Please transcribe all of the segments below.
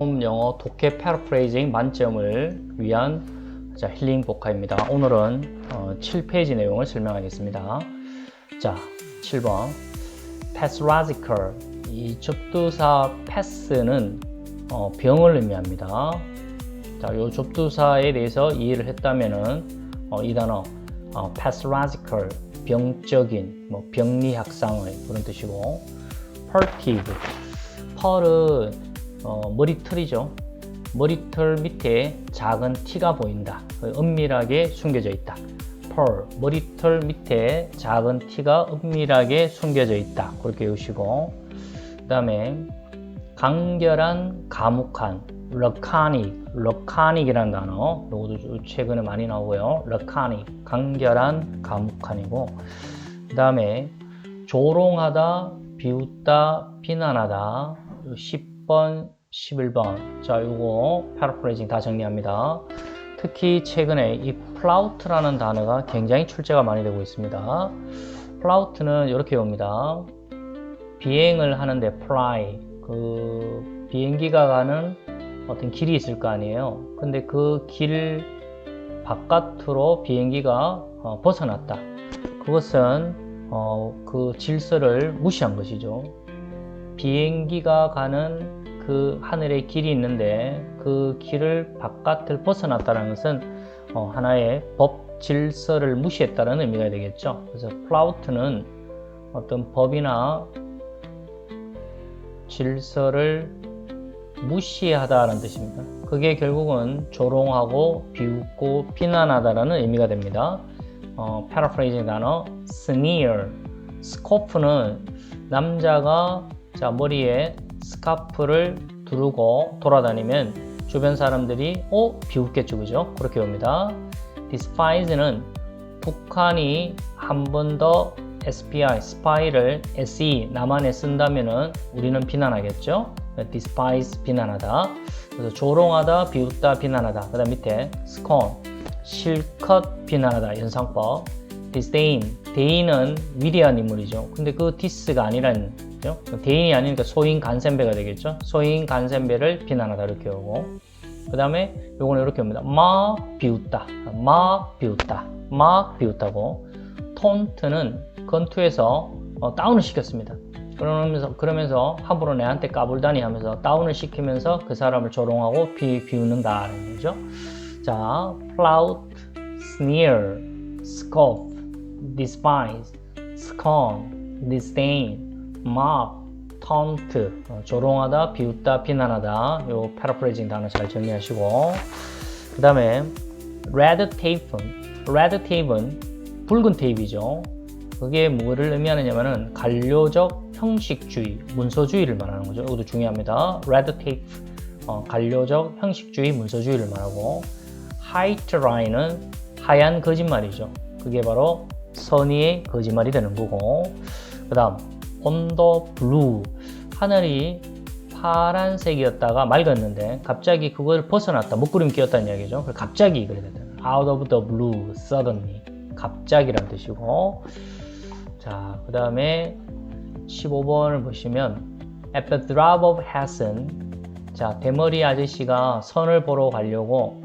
홈 영어 독해 패러프레이징 만점을 위한 자, 힐링 복화입니다. 오늘은 어, 7페이지 내용을 설명하겠습니다. 자, 7번 pathological 이 접두사 path는 어, 병을 의미합니다. 자, 이 접두사에 대해서 이해를 했다면은 어, 이 단어 어, pathological 병적인 뭐 병리학상의 그런 뜻이고 pertive 펄은 어, 머리털이죠. 머리털 밑에 작은 티가 보인다. 은밀하게 숨겨져 있다. 펄, 머리털 밑에 작은 티가 은밀하게 숨겨져 있다. 그렇게 외우시고 그 다음에 간결한, 과묵한, 럭카닉, 럭카닉이라는 단어 이것도 최근에 많이 나오고요. 럭카닉, 간결한, 과묵한이고 그 다음에 조롱하다, 비웃다, 비난하다 10 번, 11번 자 이거 패러프레이징 다 정리합니다. 특히 최근에 이 플라우트라는 단어가 굉장히 출제가 많이 되고 있습니다. 플라우트는 이렇게 옵니다. 비행을 하는데 fly 그 비행기가 가는 어떤 길이 있을 거 아니에요. 근데 그 길 바깥으로 비행기가 어, 벗어났다. 그것은 어, 그 질서를 무시한 것이죠. 비행기가 가는 그 하늘의 길이 있는데 그 길을 바깥을 벗어났다는 것은 어, 하나의 법 질서를 무시했다는 의미가 되겠죠. 그래서 플라우트는 어떤 법이나 질서를 무시하다는 뜻입니다. 그게 결국은 조롱하고 비웃고 비난하다라는 의미가 됩니다. 어, 패러프레이징 단어 sneer, 스코프는 남자가 자 머리에 스카프를 두르고 돌아다니면 주변 사람들이 어 비웃겠죠. 그죠? 그렇게 옵니다. Despise는 북한이 한 번 더 SPI, spy를 SE 남한에 쓴다면은 우리는 비난하겠죠? Despise 비난하다. 그래서 조롱하다 비웃다 비난하다. 그 다음 밑에 scorn 실컷 비난하다 연상법. Disdain 대인은 위대한 인물이죠. 근데 그 디스가 아니라 는 거죠 대인이 아니니까 소인 간센배가 되겠죠? 소인 간센배를 비난하다 이렇게 오고. 그 다음에 요거는 이렇게 옵니다. 막 비웃다. 막 비웃다. 막 비웃다고. 톤트는 건투에서 어, 다운을 시켰습니다. 그러면서 그러면서 함부로 내한테 까불다니 하면서 다운을 시키면서 그 사람을 조롱하고 비, 비웃는다는 거죠. 자 flout, sneer, scoff despise, scorn, disdain, mock, taunt, 어, 조롱하다, 비웃다, 비난하다. 요 패러프레이징 단어 잘 정리하시고 그 다음에 red tape는 red tape는 붉은 테이프이죠. 그게 뭐를 의미하느냐면은 관료적 형식주의, 문서주의를 말하는 거죠. 이것도 중요합니다. red tape, 어, 관료적 형식주의, 문서주의를 말하고 white line은 하얀 거짓말이죠. 그게 바로 선의의 거짓말이 되는 거고 그 다음 온더 블루 하늘이 파란색이었다가 맑았는데 갑자기 그걸 벗어났다. 먹구름 끼었다는 이야기죠. 갑자기 그래 되다. Out of the blue suddenly. 갑자기란 뜻이고. 자 그 다음에 15번을 보시면 at the drop of hat은 자 대머리 아저씨가 선을 보러 가려고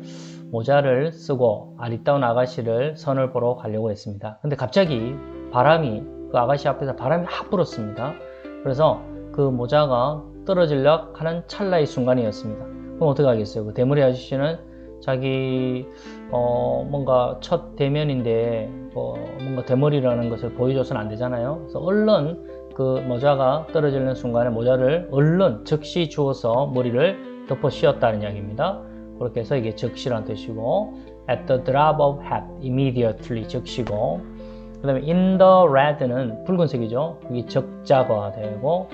모자를 쓰고 아리따운 아가씨를 선을 보러 가려고 했습니다. 근데 갑자기 바람이 그 아가씨 앞에서 바람이 확 불었습니다. 그래서 그 모자가 떨어지려 하는 찰나의 순간이었습니다. 그럼 어떻게 하겠어요? 그 대머리 아저씨는 자기 어 뭔가 첫 대면인데 뭐 뭔가 대머리라는 것을 보여줘서는 안 되잖아요. 그래서 얼른 그 모자가 떨어지는 순간에 모자를 얼른 즉시 주워서 머리를 덮어 씌웠다는 이야기입니다. 그렇게 해서 이게 즉시란 뜻이고 at the drop of hat immediately 즉시고 그 다음에 in the red는 붉은색이죠. 이게 적자가 되고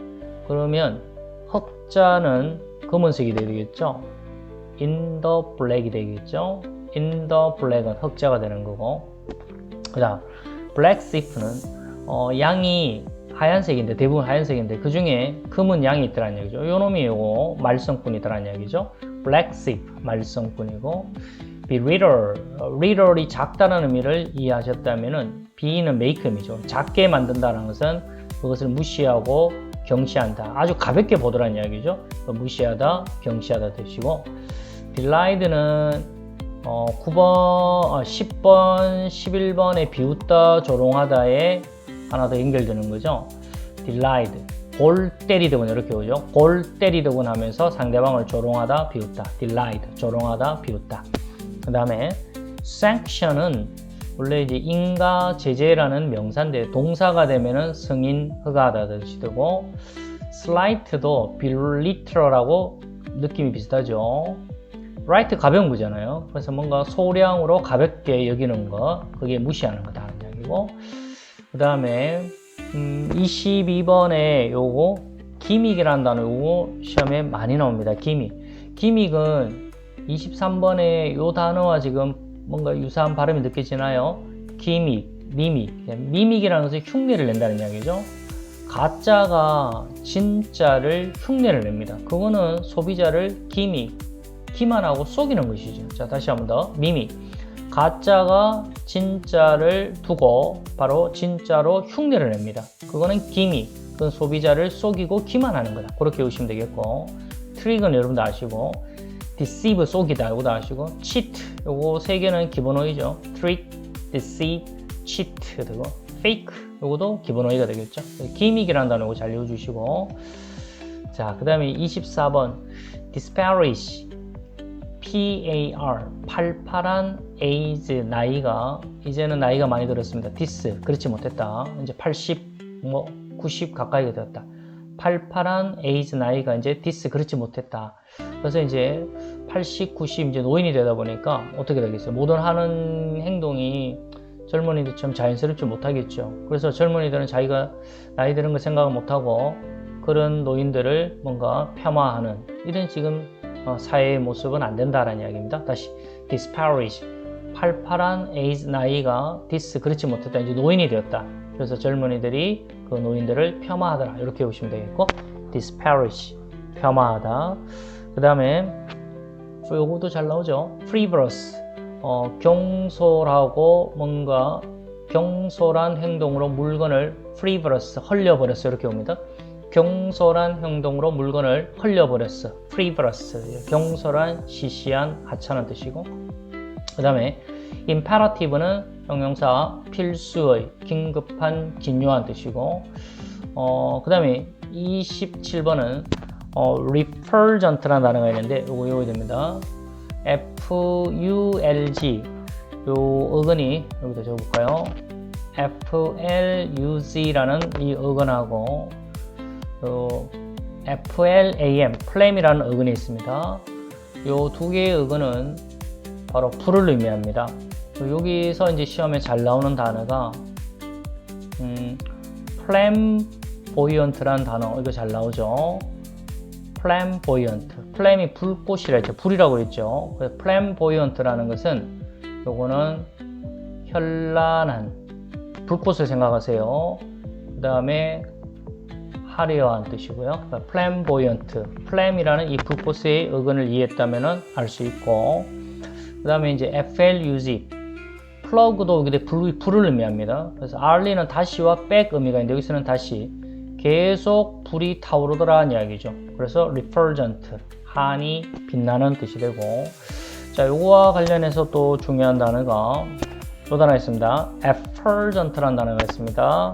그러면 흑자는 검은색이 되겠죠? in the black이 되겠죠? in the black은 흑자가 되는 거고. 그 다음 black sheep는 어, 양이 하얀색인데 대부분 하얀색인데 그 중에 검은 양이 있더라는 얘기죠. 요 놈이 요거 말썽꾼이더라는 얘기죠. black sheep 말썽꾼이고 be little little이 작다는 의미를 이해하셨다면은 be는 make이죠 작게 만든다는 것은 그것을 무시하고 경시한다. 아주 가볍게 보더란 이야기죠. 무시하다, 경시하다 드시고 딜라이드는 어, 9번, 어, 10번, 11번에 비웃다, 조롱하다에 하나 더 연결되는 거죠. 딜라이드. 골 때리드군 이렇게 오죠. 골 때리드군 하면서 상대방을 조롱하다, 비웃다. 딜라이드. 조롱하다, 비웃다. 그 다음에 sanction은 원래 이제 인가 제재라는 명사인데 동사가 되면은 승인 허가하다 뜻이 되고 slight도 belittlera고 느낌이 비슷하죠. right 가벼운 거잖아요. 그래서 뭔가 소량으로 가볍게 여기는 거 그게 무시하는 거다 하는 이야기고 그 다음에 음, 22번에 요거 기믹이라는 단어 요거 시험에 많이 나옵니다. 기믹 기믹은 23번에 요 단어와 지금 뭔가 유사한 발음이 느껴지나요? 기믹, 미믹. 미믹이라는 것은 흉내를 낸다는 이야기죠. 가짜가 진짜를 흉내를 냅니다. 그거는 소비자를 기믹, 기만하고 속이는 것이죠. 자, 다시 한번 더. 미믹. 가짜가 진짜를 두고 바로 진짜로 흉내를 냅니다. 그거는 기믹. 그건 소비자를 속이고 기만하는 거다. 그렇게 보시면 되겠고. 트릭은 여러분도 아시고 deceive 속이다 이거도 아시고 cheat 요거 세 개는 기본어이죠. trick, deceive, cheat 되고 fake 요거도 기본어이가 되겠죠. 기믹이라는 단어 요거 잘 외워주시고. 자그 다음에 24번 disparage PAR 팔팔한 age 나이가 이제는 나이가 많이 들었습니다. dis 그렇지 못했다. 이제 80 뭐 90 가까이가 되었다. 팔팔한 age 나이가 이제 dis 그렇지 못했다. 그래서 이제 80, 90 이제 노인이 되다 보니까 어떻게 되겠어요? 모든 하는 행동이 젊은이들처럼 자연스럽지 못하겠죠. 그래서 젊은이들은 자기가 나이 드는 거 생각을 못하고 그런 노인들을 뭔가 폄하하는 이런 지금 어, 사회의 모습은 안 된다라는 이야기입니다. 다시 disparage 팔팔한 에이즈 나이가 dis 그렇지 못했다 이제 노인이 되었다. 그래서 젊은이들이 그 노인들을 폄하하더라 이렇게 보시면 되겠고 disparage 폄하하다. 그 다음에 요거도 잘 나오죠. frivolous 어, 경솔하고 뭔가 경솔한 행동으로 물건을 frivolous 헐려버렸어. 이렇게 옵니다. 경솔한 행동으로 물건을 헐려버렸어. Frivolous 경솔한 시시한 하찮은 뜻이고. 그 다음에 imperative는 형용사 필수의 긴급한 긴요한 뜻이고. 어, 그 다음에 27번은 어, refulgent라는 단어가 있는데 이거 외워야 됩니다. F-U-L-G 요 어근이 여기다 적어볼까요? F-L-U-Z라는 이 어근하고 요 F-L-A-M 플레임이라는 어근이 있습니다. 요 두 개의 어근은 바로 풀을 의미합니다. 여기서 이제 시험에 잘 나오는 단어가 음, flamboyant라는 단어 이거 잘 나오죠. Flamboyant. flame이 불꽃이라 했죠. 불이라고 했죠. 그래서 flamboyant라는 것은 요거는 현란한 불꽃을 생각하세요. 그 다음에 화려한 뜻이고요. flamboyant. flame이라는 이 불꽃의 어근을 이해했다면 알 수 있고 그 다음에 이제 fluz 플러그도 불, 불을 의미합니다. 그래서 arly는 다시와 back 의미가 있는데 여기서는 다시 계속 불이 타오르더라는 이야기죠. 그래서 refulgent, 한이 빛나는 뜻이 되고 자, 요거와 관련해서 또 중요한 단어가 또 단어 있습니다. effulgent라는 단어가 있습니다.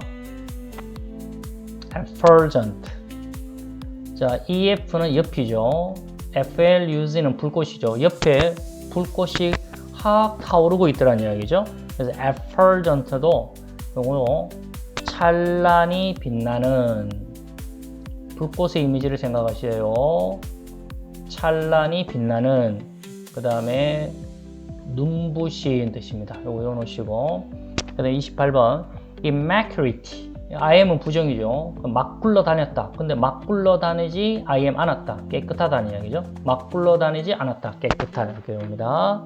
effulgent. 자, EF는 옆이죠. FLUZ는 불꽃이죠. 옆에 불꽃이 확 타오르고 있더란 이야기죠. 그래서 effulgent도 요거 찬란히 빛나는 불꽃의 이미지를 생각하시에요. 찬란히 빛나는 그 다음에 눈부신 뜻입니다. 요거 외워놓으시고 그 다음에 28번 immaculate IM은 부정이죠. 막 굴러다녔다. 근데 막 굴러다니지 IM 않았다. 깨끗하다는 이야기죠. 막 굴러다니지 않았다. 깨끗한 이렇게 옵니다.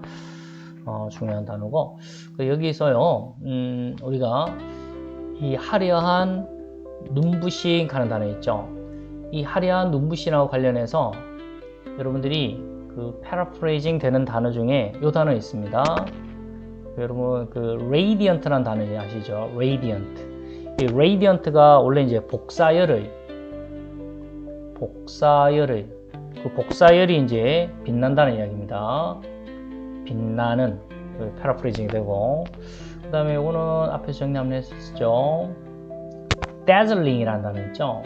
어, 중요한 단어고 그 여기서요 음, 우리가 이 화려한 눈부신 하는 단어 있죠. 이 화려한 눈부신하고 관련해서 여러분들이 그 패러프레이징 되는 단어 중에 이 단어 있습니다. 여러분 그 radiant라는 단어 아시죠? radiant. 이 radiant가 원래 이제 복사열의 복사열을 그 복사열이 이제 빛난다는 이야기입니다. 빛나는 그 패러프레이징이 되고 그 다음에 이거는 앞에서 정리 한번 했었죠. dazzling이라는 단어 있죠.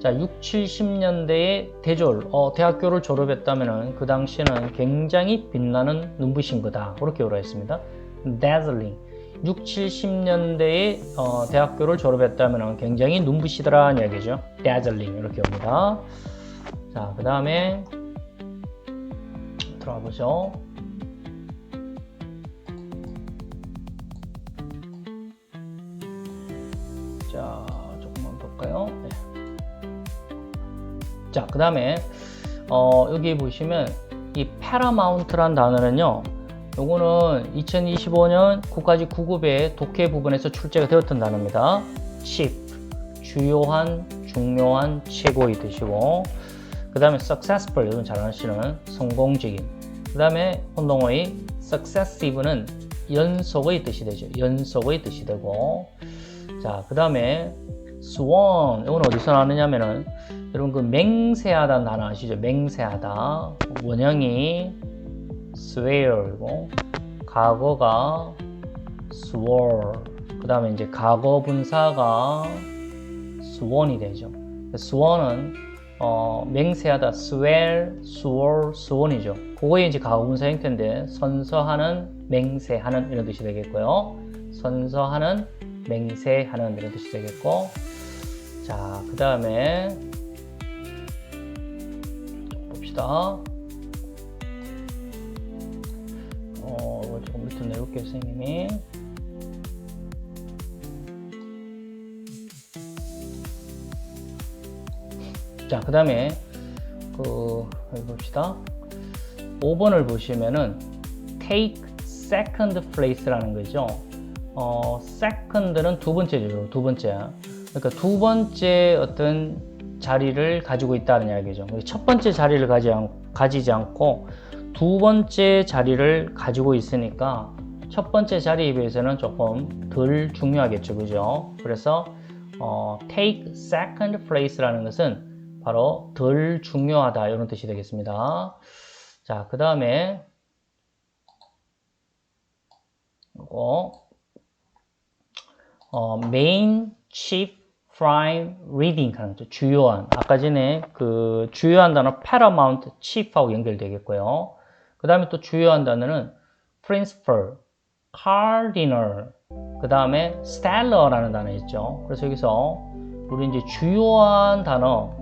자, 6, 70년대에 대졸, 어, 대학교를 졸업했다면은 그 당시에는 굉장히 빛나는 눈부신 거다. 그렇게 요라했습니다. dazzling. 6, 70년대에 어, 대학교를 졸업했다면 굉장히 눈부시더라는 이야기죠. dazzling 이렇게 옵니다. 자, 그 다음에 들어가 보죠. 자, 조금만 볼까요? 네. 자, 그 다음에 어, 여기 보시면 이 paramount란 단어는요. 요거는 2025년 국가직 9급의 독해 부분에서 출제가 되었던 단어입니다. chief, 주요한, 중요한, 최고의 뜻이고 그 다음에 successful, 이건 잘 아시는 성공적인 그 다음에 혼동어의 successive는 연속의 뜻이 되죠. 연속의 뜻이 되고 자, 그 다음에 swan, 이건 어디서 나느냐면은 여러분 그 맹세하다는 단어 아시죠? 맹세하다. 원형이 swear이고 과거가 swore 그 다음에 이제 과거 분사가 sworn이 되죠. sworn은 어, 맹세하다 swear, swore, sworn이죠. 그거에 이제 과거 분사 형태인데 선서하는, 맹세하는 이런 뜻이 되겠고요. 선서하는, 맹세하는 이런 뜻이 되겠고 자 그 다음에 봅시다 어, 이거 조금 밑으로 내볼게요, 선생님이. 자, 그 다음에, 그, 여기 봅시다. 5번을 보시면은, take second place라는 거죠. 어, second는 두 번째죠. 두 번째. 그러니까 두 번째 어떤 자리를 가지고 있다는 이야기죠. 첫 번째 자리를 가지, 않, 가지지 않고, 두 번째 자리를 가지고 있으니까 첫 번째 자리에 비해서는 조금 덜 중요하겠죠, 그죠? 그래서 어, take second place라는 것은 바로 덜 중요하다 이런 뜻이 되겠습니다. 자, 그 다음에 이거 어, main, chief, prime, reading 하는 거죠. 주요한 아까 전에 그 주요한 단어 paramount, chief하고 연결되겠고요. 그 다음에 또 주요한 단어는 principal, cardinal, 그 다음에 stellar라는 단어 있죠. 그래서 여기서 우리 이제 주요한 단어,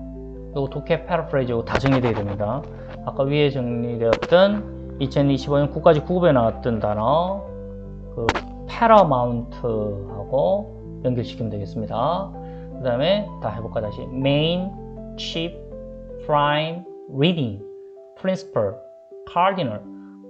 요거 독해 요거 다 정리되어야 됩니다. 아까 위에 정리되었던 2025년 국가직 9급에 나왔던 단어, 그 paramount하고 연결시키면 되겠습니다. 그 다음에 다 해볼까 다시 main, chief, prime, reading, principal, cardinal.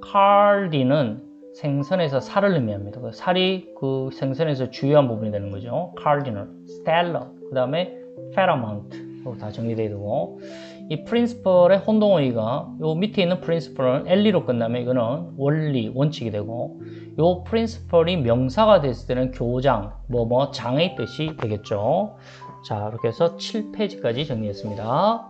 cardin은 생선에서 살을 의미합니다. 그 살이 그 생선에서 주요한 부분이 되는 거죠. cardinal, stellar, 그 다음에 paramount. 다 정리되어 있고 이 principal의 혼동어휘가 요 밑에 있는 principal은 엘리로 끝나면 이거는 원리, 원칙이 되고 요 principal이 명사가 됐을 때는 교장, 뭐 뭐 장의 뜻이 되겠죠. 자, 이렇게 해서 7페이지까지 정리했습니다.